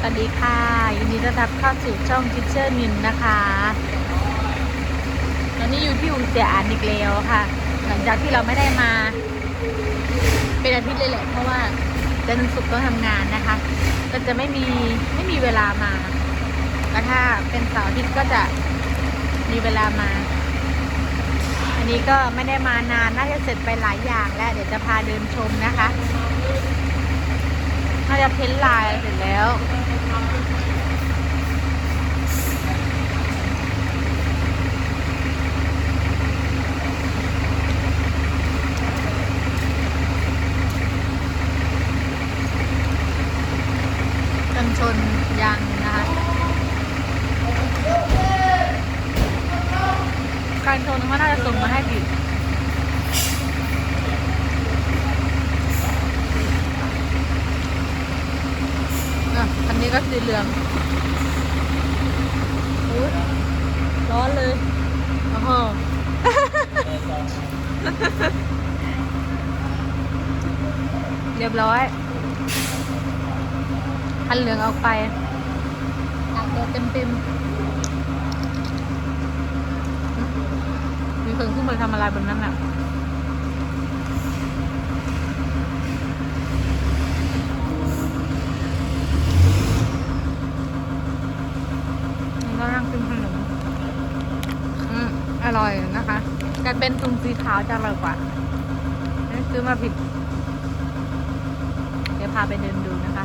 สวัสดีค่ะยินดีต้อนรับเข้าสู่ช่องทิเชอร์นินนะคะ ตอนนี้อยู่ที่อุเสียอานอีกแล้วค่ะ หลังจากที่เราไม่ได้มา เป็นอาทิตย์เลยแหละ เพราะว่าจันทร์ศุกร์ต้องทำงานนะคะ ก็จะไม่มีไม่มีเวลามาแล้วถ้าเป็นเสาร์อาทิตย์ก็จะมีเวลามา อันนี้ก็ไม่ได้มานานน่าจะเสร็จไปหลายอย่างแล้วเดี๋ยวจะพาเดินชมนะคะน่าจะเพ้นลายเสร็จแล้ว กันชนยางนะคะ การชนเขาน่าจะส่งมาให้ผิด อะอันนี้ก็สี เหลืองอุ๊ยร้อนเลยโอ้โหเรียบร้อย คันเหลืองเอาไปตากตัวเต็มเต็มมีคนขึ้นมาทำอะไรบนนั้นอะ นี่ก็นั่งกินขนมอืมอ ร่อยนะคะแต่เป็นตุงสีขาวจะอร่อยกว่าซื้อมาผิด เดี๋ยวพาไปเดินดูนะคะ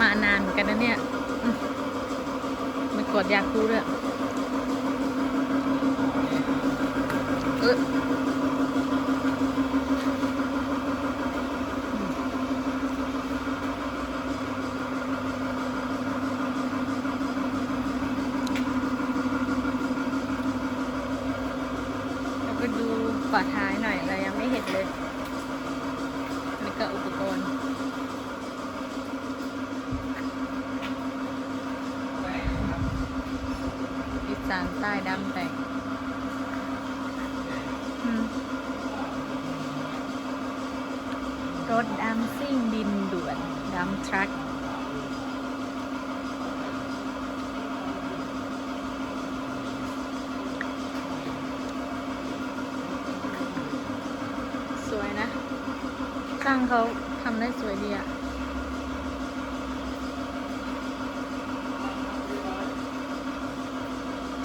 มานานเหมือนกันนะเนี่ยมไม่กดยาคูด้วยเออเราไปดูฝาท้ายหน่อยเรายังไม่เห็นเลยนี่ก็อุปกรณ์ อีสานใต้ดำแต่งรถดำซิ่งดินด่วนดำทรัคสวยนะช่างเขาทำได้สวยดีอะ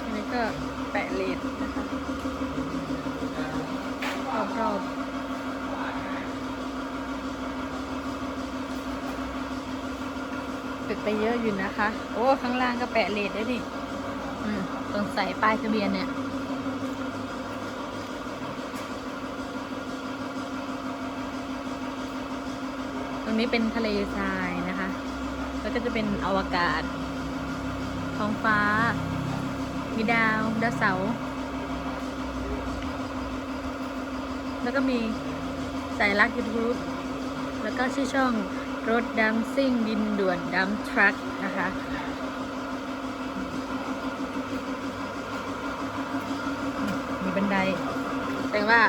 อันนี้ก็ แปะเลดนะคะรอบๆปิดไปเยอะอยู่นะคะ โอ้ ข้างล่างก็แปะเลดได้ดิตรงใส่ป้ายทะเบียนเนี่ย ตรงนี้เป็นทะเลทรายนะคะ แล้วก็จะเป็นอวกาศ ท้องฟ้า มีดาวดาวเสา แล้วก็มีสายรัก YouTube แล้วก็ชื่อช่องรถดัมซิ่งดินด่วนดัมทรัคนะคะมีบันไดแต่ว่า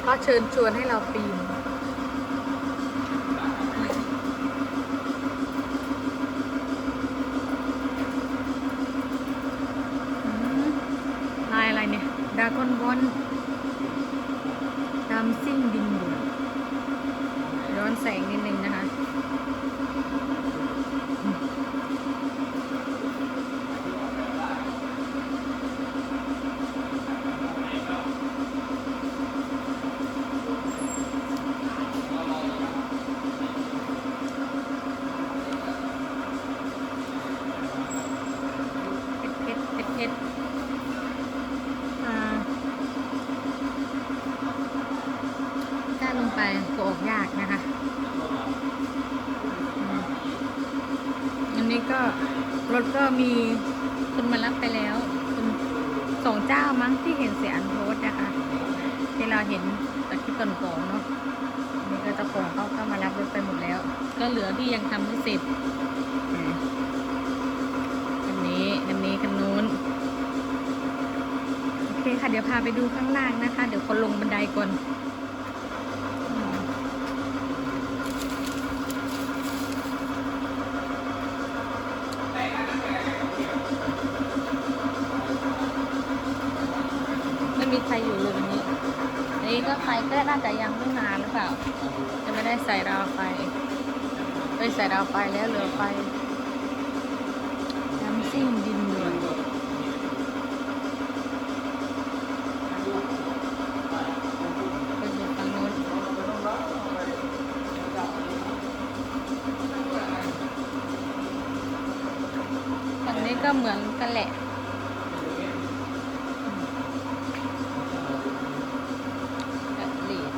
เขาเชิญชวนให้เราปีน อืมลายอะไรเนี่ย ดากอนบอลดำซิ่งดินอยู่ย้อนแสงนิดนึงนะคะอืมเพชรเพชรเพชรเพชรอ่าถ้าลงไปก็ออกยากนะคะอืมอันนี้ก็รถ ก็มีคนมารับไปแล้วคนสองเจ้ามั้งที่เห็นเสียอันโพสนะคะ ที่เราเห็นจากคลิปก่อนๆเนาะนี่ก็จ้าของเขาก็มารับรถไปหมดแล้ว ก็เหลือที่ยังทำไม่เสร็จอันนี้อันนี้คันนู้นโอเคค่ะเดี๋ยวพาไปดูข้างล่างนะคะ เดี๋ยวคนลงบันไดก่อนอืมไม่มีใครอยู่เลยวันนี้อันนี้ก็ ไฟก็น่าจะยังไม่มานหรือเปล่า จะไม่ได้ใส่ราวไฟไปใส่ราวไฟแล้วเหลือไฟน้ำซิ่งดินด่วนไปดูฝั่งโน้นฝั่งนี้ก็เหมือนกันแหละแบบเหรียญ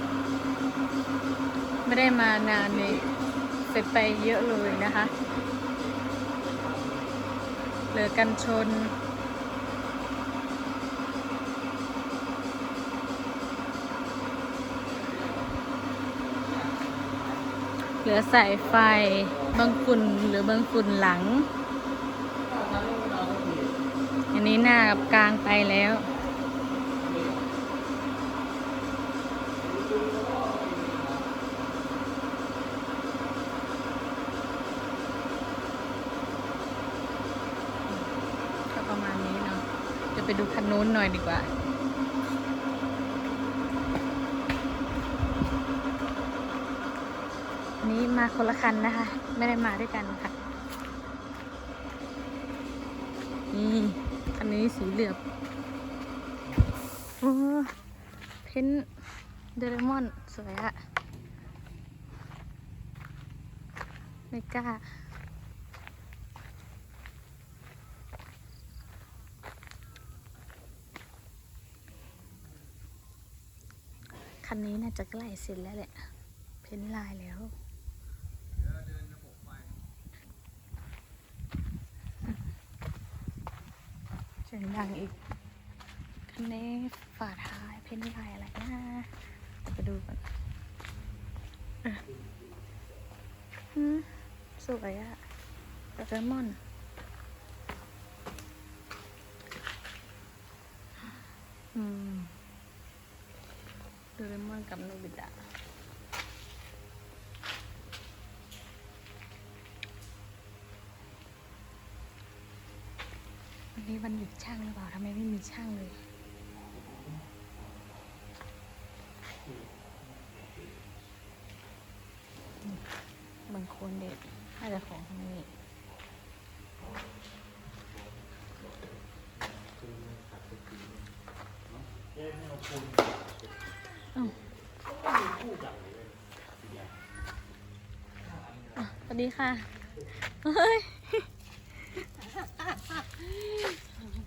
ไมานานเลยเสร็จไปเยอะเลยนะคะ เหลือกันชน เหลือสายไฟบางฝุ่นหรือบางฝุ่นหลัง อันนี้หน้ากับกลางไปแล้ว ไปดูคันนู้นหน่อยดีกว่านนี้มาคนละคันนะคะ ไม่ได้มาด้วยกันค่ะ นี่คันนี้สีเหลือบโอ้เพ้นท์เดเรมอน สวยอะไม่กล้า คันนี้น่าจะใกล้เสร็จแล้วแหละ เพ้นลายแล้วเสียงดังอีก คันนี้ฝาท้ายเพ้นลายอะไรนะไปดูก่อนออหืมสวยอะโดเรมอนอืม โดเรมอนกับโนบิตะวันนี้วันหยุดช่างหรือเปล่าทำไมไม่มีช่างเลยบางคนเด็กน่าจะของทางนี้อ้าวอะ สวัสดีค่ะ เฮ้ย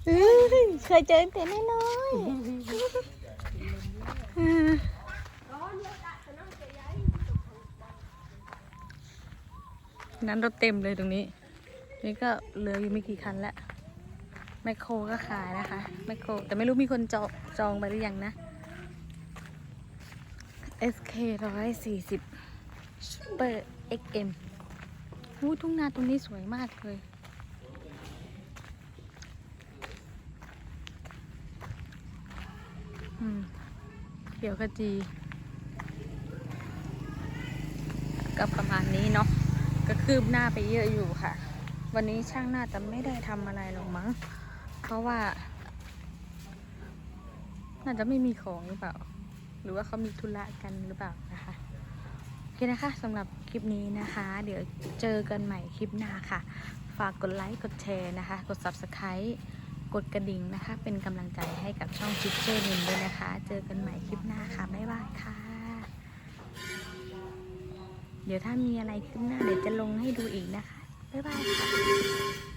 เอ้ยเคยเจอแต่น้อยๆอืมนั้นรถเต็มเลยตรงนี้ นี่ก็เหลืออยู่ไม่กี่คันแล้วแมคโครก็ขายนะคะแมคโครแต่ไม่รู้มีคนจองจองไปหรือยังนะ SK ร้อยสี่สิบ Super XM หูทุ่งนาตรงนี้สวยมากเลย อืมเขียวขจี ก็ประมาณนี้เนาะก็คืบหน้าไปเยอะอยู่ค่ะ วันนี้ช่างน่าจะไม่ได้ทำอะไรหรอกมั้ง เพราะว่า น่าจะไม่มีของหรือเปล่า หรือว่าเขามีธุระกันหรือเปล่านะคะ คนะคะสำหรับคลิปนี้นะคะ เดี๋ยวเจอกันใหม่คลิปหน้าค่ะ ฝากกดไลค์กดแชร์นะคะ กด subscribe กดกระดิ่งนะคะ เป็นกำลังใจให้กับช่องชิปเจอร์นินด้วยนะคะ เจอกันใหม่คลิปหน้าค่ะ บ๊ายบายค่ะ เดี๋ยวถ้ามีอะไรขึ้นหน้าเดี๋ยวจะลงให้ดูอีกนะคะ บ๊ายบายค่ะ